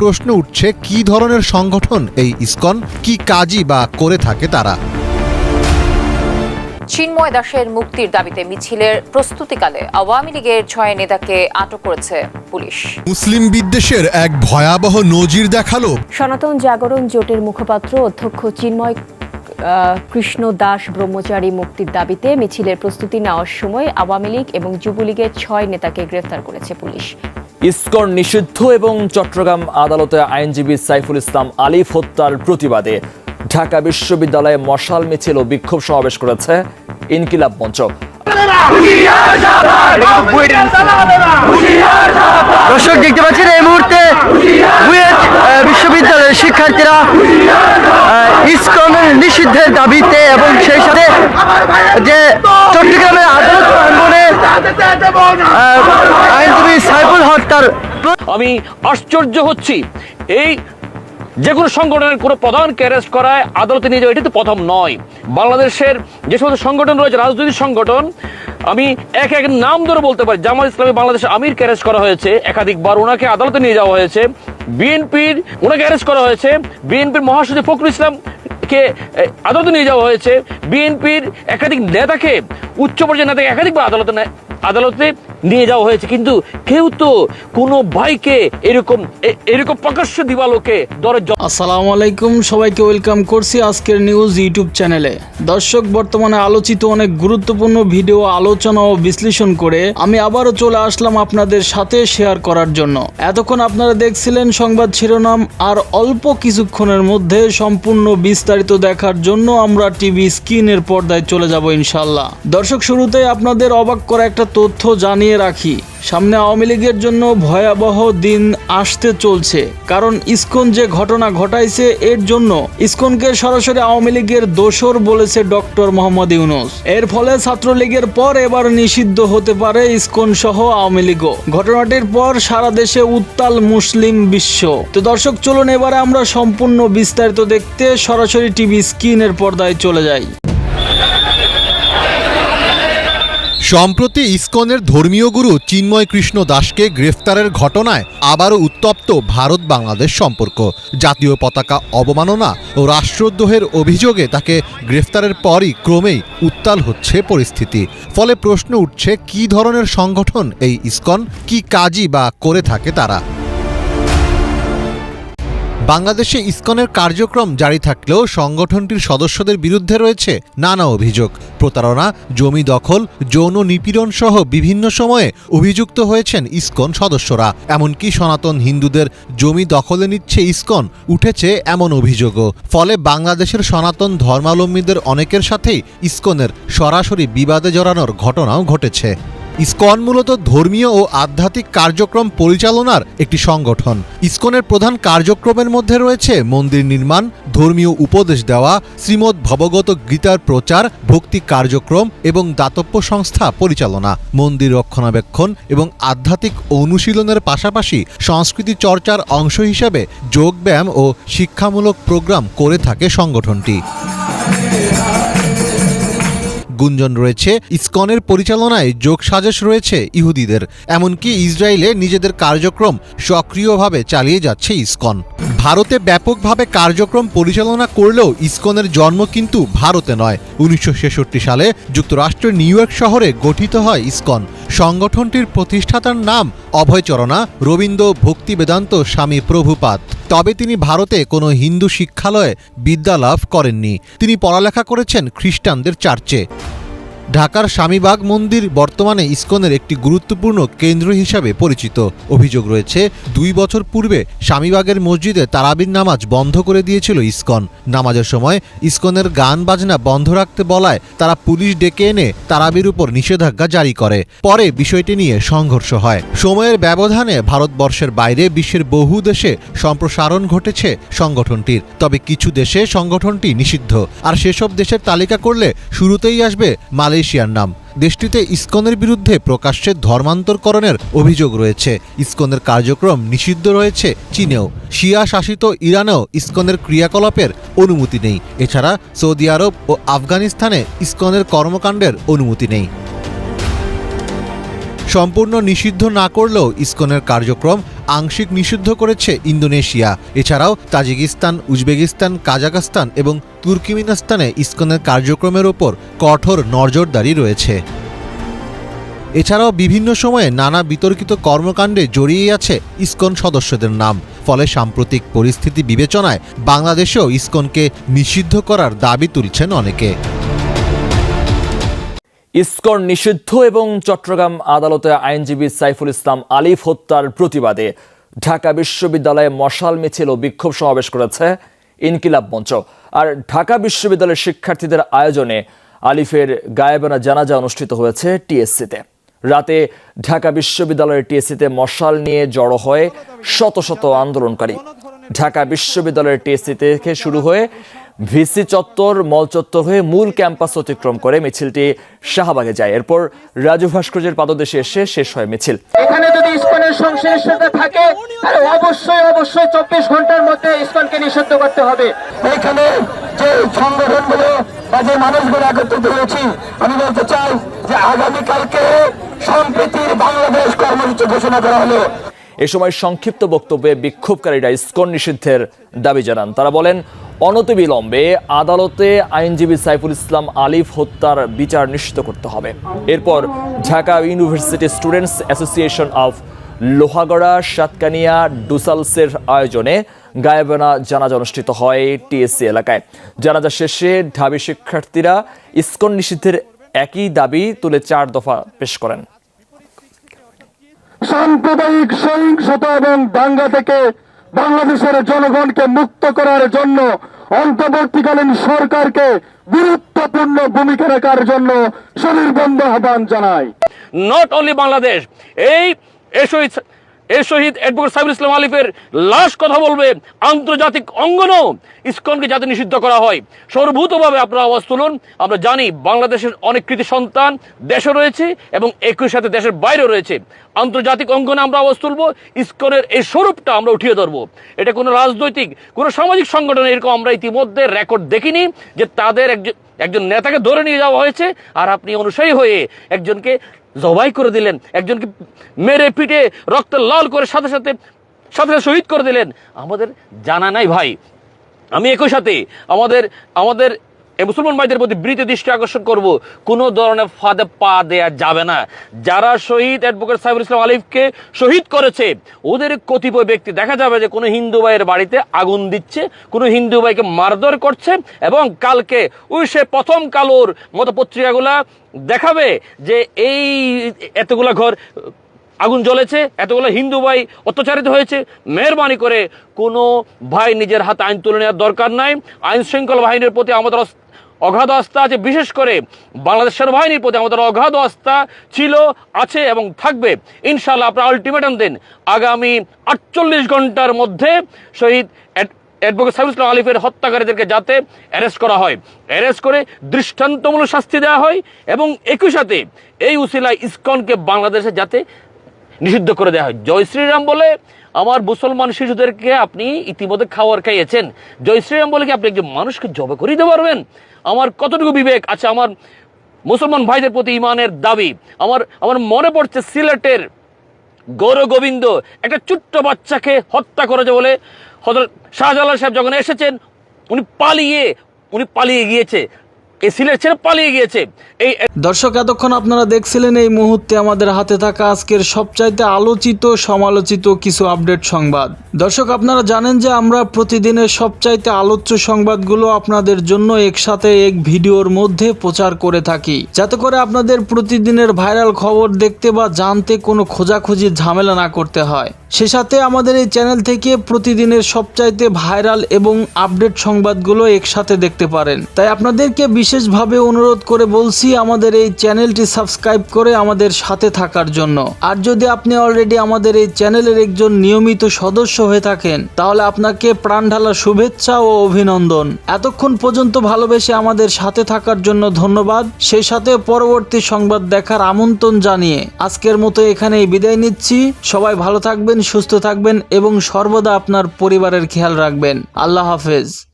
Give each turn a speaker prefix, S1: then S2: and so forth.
S1: প্রশ্ন উঠছে কি ধরনের সংগঠন এই ইসকন? কি কাজই বা করে থাকে তারা?
S2: চিন্ময় দাসের মুক্তির দাবিতে মিছিলের প্রস্তুতিকালে আওয়ামী লীগের ছয় নেতাকে আটক করেছে পুলিশ।
S1: মুসলিম বিদ্বেষের এক ভয়াবহ নজির দেখাল।
S3: সনাতন জাগরণ জোটের মুখপাত্র অধ্যক্ষ চিন্ময় আহ, কৃষ্ণ দাস ব্রহ্মচারী মুক্তির দাবিতে মিছিলের প্রস্তুতি নেওয়ার সময় আওয়ামী লীগ এবং যুবলীগের ছয় নেতাকে গ্রেফতার করেছে পুলিশ।
S4: ইসকন নিষিদ্ধ এবং চট্টগ্রাম আদালতে আইনজীবী সাইফুল ইসলাম আলিফ হত্যার প্রতিবাদে ঢাকা বিশ্ববিদ্যালয়ে মশাল মিছিল ও বিক্ষোভ সমাবেশ করেছে ইনকিলাব মঞ্চ।
S5: দর্শক, দেখতে পাচ্ছেন এই মুহূর্তে বিশ্ববিদ্যালয়ের শিক্ষার্থীরা ইসকন নিষিদ্ধের দাবিতে এবং সেই সাথে যে চট্টগ্রামের আদালত হত্যার
S6: আমি আশ্চর্য হচ্ছি। এই যে কোনো সংগঠনের কোনো প্রধানকে অ্যারেস্ট করায় আদালতে নিয়ে যাওয়া, এটি তো প্রথম নয়। বাংলাদেশের যে সমস্ত সংগঠন রয়েছে, রাজনৈতিক সংগঠন, আমি এক এক নাম ধরে বলতে পারি। জামাত ইসলামী বাংলাদেশের আমিরকে অ্যারেস্ট করা হয়েছে, একাধিকবার ওনাকে আদালতে নিয়ে যাওয়া হয়েছে। বিএনপির, ওনাকে অ্যারেস্ট করা হয়েছে। বিএনপির মহাসচিব ফখরুল ইসলাম কে আদালতে নিয়ে যাওয়া হয়েছে। বিএনপির একাধিক নেতাকে, উচ্চ পর্যায়ের নেতাকে একাধিকবার আদালতে আদালতে নিয়ে যাওয়া হয়েছে। কিন্তু কেউ তো কোনো ভাইকে এরকম এরকম প্রকাশ্য দিবালোকে দরে
S7: আসসালামু আলাইকুম, সবাইকে ওয়েলকাম করছি আজকের নিউজ ইউটিউব চ্যানেলে। দর্শক, বর্তমানে আলোচিত অনেক গুরুত্বপূর্ণ ভিডিও আলোচনা ও বিশ্লেষণ করে আমি আবারও চলে আসলাম আপনাদের সাথে শেয়ার করার জন্য। এতক্ষণ আপনারা দেখছিলেন সংবাদ শিরোনাম, আর অল্প কিছুক্ষণের মধ্যে সম্পূর্ণ বিস্তারিত দেখার জন্য আমরা টিভি স্ক্রিনের পর্দায় চলে যাব ইনশাল্লাহ দর্শক শুরুতে আপনাদের অবাক করা একটা তথ্য জানিয়ে রাখি। সামনে আওয়ামী লীগের জন্য ভয়াবহ দিন আসতে চলছে। কারণ ইসকন যে ঘটনা ঘটাইছে, এর জন্য ইসকনকে সরাসরি আওয়ামী লীগের দোসর বলেছে ডক্টর মোহাম্মদ ইউনুস। এর ফলে ছাত্রলীগের পর এবার নিষিদ্ধ হতে পারে ইসকন সহ আওয়ামী লীগও। ঘটনাটির পর সারা দেশে উত্তাল মুসলিম বিশ্ব। তো দর্শক, চলুন এবারে আমরা সম্পূর্ণ বিস্তারিত দেখতে সরাসরি টিভি স্ক্রিনের পর্দায় চলে যাই।
S1: সম্প্রতি ইস্কনের ধর্মীয় গুরু চিন্ময় কৃষ্ণ দাসকে গ্রেফতারের ঘটনায় আবারও উত্তপ্ত ভারত বাংলাদেশ সম্পর্ক। জাতীয় পতাকা অবমাননা ও রাষ্ট্রদ্রোহের অভিযোগে তাকে গ্রেফতারের পরই ক্রমেই উত্তাল হচ্ছে পরিস্থিতি। ফলে প্রশ্ন উঠছে, কি ধরনের সংগঠন এই ইস্কন? কি কাজই বা করে থাকে তারা? বাংলাদেশে ইসকনের কার্যক্রম জারি থাকলেও সংগঠনটির সদস্যদের বিরুদ্ধে রয়েছে নানা অভিযোগ। প্রতারণা, জমি দখল, যৌন নিপীড়ন সহ বিভিন্ন সময়ে অভিযুক্ত হয়েছেন ইসকন সদস্যরা। এমনকি সনাতন হিন্দুদের জমি দখলে নিচ্ছে ইসকন, উঠেছে এমন অভিযোগও। ফলে বাংলাদেশের সনাতন ধর্মাবলম্বীদের অনেকের সাথেই ইসকনের সরাসরি বিবাদে জড়ানোর ঘটনাও ঘটেছে। ইসকন মূলত ধর্মীয় ও আধ্যাত্মিক কার্যক্রম পরিচালনার একটি সংগঠন। ইসকনের প্রধান কার্যক্রমের মধ্যে রয়েছে মন্দির নির্মাণ, ধর্মীয় উপদেশ দেওয়া, শ্রীমদ্ ভবগত গীতার প্রচার, ভক্তি কার্যক্রম এবং দাতব্য সংস্থা পরিচালনা। মন্দির রক্ষণাবেক্ষণ এবং আধ্যাত্মিক অনুশীলনের পাশাপাশি সংস্কৃতি চর্চার অংশ হিসেবে যোগব্যায়াম ও শিক্ষামূলক প্রোগ্রাম করে থাকে সংগঠনটি। গুঞ্জন রয়েছে। ইসকনের পরিচালনায় যোগ সাজেশ রয়েছে ইহুদিদের। এমনকি ইসরায়েলে নিজেদের কার্যক্রম সক্রিয়ভাবে চালিয়ে যাচ্ছে ইসকন। ভারতে ব্যাপকভাবে কার্যক্রম পরিচালনা করলেও ইসকনের জন্ম কিন্তু ভারতে নয়। উনিশশো সালে যুক্তরাষ্ট্রের নিউ ইয়র্ক শহরে গঠিত হয় ইসকন। সংগঠনটির প্রতিষ্ঠাতার নাম অভয়চরণা, রবীন্দ্র ভক্তি বেদান্ত স্বামী প্রভুপাত। তবে তিনি ভারতে কোনো হিন্দু শিক্ষালয়ে বিদ্যালাভ করেননি। তিনি পড়ালেখা করেছেন খ্রিস্টানদের চার্চে। ঢাকার স্বামীবাগ মন্দির বর্তমানে ইসকনের একটি গুরুত্বপূর্ণ কেন্দ্র হিসাবে পরিচিত। অভিযোগ রয়েছে, দুই বছর পূর্বে স্বামীবাগের মসজিদে তারাবির নামাজ বন্ধ করে দিয়েছিল ইসকন। নামাজের সময় ইসকনের গান বাজনা বন্ধ রাখতে বলায় তারা পুলিশ ডেকে এনে তারাবির উপর নিষেধাজ্ঞা জারি করে। পরে বিষয়টি নিয়ে সংঘর্ষ হয়। সময়ের ব্যবধানে ভারতবর্ষের বাইরে বিশ্বের বহু দেশে সম্প্রসারণ ঘটেছে সংগঠনটির। তবে কিছু দেশে সংগঠনটি নিষিদ্ধ। আর সেসব দেশের তালিকা করলে শুরুতেই আসবে মালয়েশিয়ার নাম। দেশটিতে ইসকনের বিরুদ্ধে প্রকাশ্যে ধর্মান্তরকরণের অভিযোগ রয়েছে। ইসকনের কার্যক্রম নিষিদ্ধ রয়েছে চীনেও। শিয়া শাসিত ইরানেও ইসকনের ক্রিয়াকলাপের অনুমতি নেই। এছাড়া সৌদি আরব ও আফগানিস্তানে ইসকনের কর্মকাণ্ডের অনুমতি নেই। সম্পূর্ণ নিষিদ্ধ না করলেও ইসকনের কার্যক্রম আংশিক নিষিদ্ধ করেছে ইন্দোনেশিয়া। এছাড়াও তাজিকিস্তান, উজবেকিস্তান কাজাকস্তান এবং তুর্কিমিনাস্তানে ইস্কনের কার্যক্রমের ওপর কঠোর নজরদারি রয়েছে। এছাড়াও বিভিন্ন সময়ে নানা বিতর্কিত কর্মকাণ্ডে জড়িয়ে আছে ইসকন সদস্যদের নাম। ফলে সাম্প্রতিক পরিস্থিতি বিবেচনায় বাংলাদেশেও ইসকনকে নিষিদ্ধ করার দাবি তুলছেন অনেকে।
S4: ইসকন নিষিদ্ধ এবং চট্টগ্রাম আদালতে আইনজীবী সাইফুল ইসলাম আলিফ হত্যার প্রতিবাদে ঢাকা বিশ্ববিদ্যালয়ে মশাল মিছিল ও বিক্ষোভ সমাবেশ করেছে ইনকিলাব মঞ্চ। আর ঢাকা বিশ্ববিদ্যালয়ের শিক্ষার্থীদের আয়োজনে আলিফের গায়েবানা জানাজা অনুষ্ঠিত হয়েছে টিএসসিতে। রাতে ঢাকা বিশ্ববিদ্যালয়ের টিএসসিতে মশাল নিয়ে জড়ো হয় শত শত আন্দোলনকারী। ঢাকা বিশ্ববিদ্যালয়ের টিএসসি থেকে শুরু হয়ে ভিসি চত্বর মল চত্বর হয়ে মূল ক্যাম্পাস অতিক্রম করে মিছিলটি শাহবাগে যায়। এরপর রাজু ভাস্কর্যের পাদদেশে এসে শেষ হয় মিছিল।
S5: এখানে যদি ইসকনের সংশ্লিষ্টতা থাকে তাহলে অবশ্যই অবশ্যই চব্বিশ ঘণ্টার মধ্যে ইসকনকে নিষিদ্ধ করতে হবে। এখানে যে সংগঠনগুলো বা যে মানুষগুলো একত্রিত হয়েছি আমি বলতে চাই যে আগামীকালকে সম্প্রীতির বাংলাদেশ কর্মসূচি ঘোষণা করা হলো।
S4: এ সময় সংক্ষিপ্ত বক্তব্যে বিক্ষোভকারীরা ইসকন নিষিদ্ধের দাবি জানান। তারা বলেন অনতিবিলম্বে আদালতে আইনজীবী সাইফুল ইসলাম আলিফ হত্যার বিচার নিশ্চিত করতে হবে। এরপর Dhaka university students association of Lohagara, Satkania, ডুসালসের আয়োজনে গায়েবানা জানাজা অনুষ্ঠিত হয় টিএসসি এলাকায়। জানাজা শেষে ঢাবি শিক্ষার্থীরা ইসকন নিষিদ্ধের একই দাবি তুলে চার দফা পেশ করেন।
S8: সাম্প্রদায়িক সহিংসতা এবং দাঙ্গা থেকে বাংলাদেশের জনগণকে মুক্ত করার জন্য অন্তর্বর্তীকালীন সরকারকে গুরুত্বপূর্ণ ভূমিকা রাখার জন্য সুনির্বন্ধ আহ্বান জানায়।
S6: নট অনলি বাংলাদেশ এই এ শহীদ এ শহীদ অ্যাডভোকেট সাইফুল ইসলাম আলিফের লাশ কথা বলবে, আন্তর্জাতিক অঙ্গনও ইসকনকে যাতে নিষিদ্ধ করা হয়। সর্বভূতভাবে আপনারা আওয়াজ তুলুন, আমরা জানি বাংলাদেশের অনেক কৃতি সন্তান দেশে রয়েছে এবং একই সাথে দেশের বাইরে রয়েছে। আন্তর্জাতিক অঙ্গনে আমরা আওয়াজ তুলব, ইসকনের এই স্বরূপটা আমরা উঠিয়ে ধরবো। এটা কোনো রাজনৈতিক, কোনো সামাজিক সংগঠন এরকম আমরা ইতিমধ্যে রেকর্ড দেখিনি যে তাদের একজন একজন নেতাকে ধরে নিয়ে যাওয়া হয়েছে, আর আপনি অনুসারী হয়ে একজনকে জবাই করে দিলেন। একজনকে মেরে পিটে রক্ত লাল করে সাথে সাথে সাথে সাথে শহীদ করে দিলেন। আমাদের জানা নাই ভাই। আমি একই সাথে। আমাদের আমাদের এই মুসলমান ভাইদের প্রতি বৃত্তি দৃষ্টি আকর্ষণ করব। কোন ধরনের ফাঁদে পা দেয়া যাবে না। যারা শহীদ অ্যাডভোকেট সাইফুল ইসলাম আলিফকে শহীদ করেছে, ওদের কতিপয় ব্যক্তি দেখা যাবে যে কোনো হিন্দু ভাইয়ের বাড়িতে আগুন দিচ্ছে, কোনো হিন্দু ভাইকে মারধর করছে এবং কালকে ওই সে প্রথম কালোর মতো পত্রিকাগুলা দেখাবে যে এই এতগুলা ঘর আগুন জ্বলেছে, এতগুলো হিন্দু ভাই অত্যাচারিত হয়েছে। মেহরবানি করে কোনো ভাই নিজের হাতে আইন তুলে নেওয়ার দরকার নাই। আইন শৃঙ্খলা বাহিনীর প্রতি আমাদের অগাধ আস্থা আছে, বিশেষ করে বাংলাদেশ সেনাবাহিনীর প্রতি আমাদের অগাধ আস্থা ছিল, আছে এবং থাকবে। ইনশাল্লাহ আপনারা আলটিমেটাম দেন। আগামী আটচল্লিশ ঘণ্টার মধ্যে শহীদ অ্যাড- অ্যাডভোকেট সাইফুল আলিফের হত্যাকারীদেরকে যাতে অ্যারেস্ট করা হয়। অ্যারেস্ট করে দৃষ্টান্তমূলক শাস্তি দেওয়া হয় এবং একই সাথে এই উসিলায় ইসকনকে বাংলাদেশে যাতে নিষিদ্ধ করে দেওয়া হয়। জয় শ্রীরাম বলে আমার মুসলমান শিশুদেরকে আপনি ইতিমধ্যে খাওয়ার খাইয়েছেন। জয় শ্রীরাম বলে কি আপনি একজন মানুষকে জবে করে দিতে পারবেন? আমার কতটুকু বিবেক? আছে আমার মুসলমান ভাইদের প্রতি ইমানের দাবি, আমার আমার মনে পড়ছে সিলেটের গৌর গোবিন্দ একটা ছোট্ট বাচ্চাকে হত্যা করেছে বলে হজরত শাহজালাল সাহেব যখন এসেছেন, উনি পালিয়ে উনি পালিয়ে গিয়েছে।
S7: দর্শক, এতক্ষণ আপনারা দেখছিলেন এই মুহূর্তে আমাদের হাতে থাকা আজকের সবচাইতে আলোচিত, সমালোচিত কিছু আপডেট সংবাদ। দর্শক, আপনারা জানেন যে আমরা প্রতিদিনের সবচাইতে আলোচ্য সংবাদগুলো আপনাদের জন্য একসাথে এক ভিডিওর মধ্যে প্রচার করে থাকি। যাতে করে আপনাদের প্রতিদিনের ভাইরাল খবর দেখতে বা জানতে কোনো খোঁজাখুঁজি ঝামেলা না করতে হয়। সে সাথে আমাদের এই চ্যানেল থেকে প্রতিদিনের সবচাইতে ভাইরাল এবং আপডেট সংবাদগুলো একসাথে দেখতে পারেন। তাই আপনাদেরকে বিশেষভাবে অনুরোধ করে বলছি, আমাদের এই চ্যানেলটি সাবস্ক্রাইব করে আমাদের সাথে থাকার জন্য। আর যদি আপনি অলরেডি আমাদের এই চ্যানেলের একজন নিয়মিত সদস্য হয়ে থাকেন, তাহলে আপনাকে প্রাণ ঢালা শুভেচ্ছা ও অভিনন্দন। এতক্ষণ পর্যন্ত ভালোবেসে আমাদের সাথে থাকার জন্য ধন্যবাদ। সেই সাথে পরবর্তী সংবাদ দেখার আমন্ত্রণ জানিয়ে আজকের মতো এখানেই বিদায় নিচ্ছি। সবাই ভালো থাকবেন সুস্থ থাকবেন এবং সর্বদা আপনার পরিবারের খেয়াল রাখবেন। আল্লাহ হাফেজ।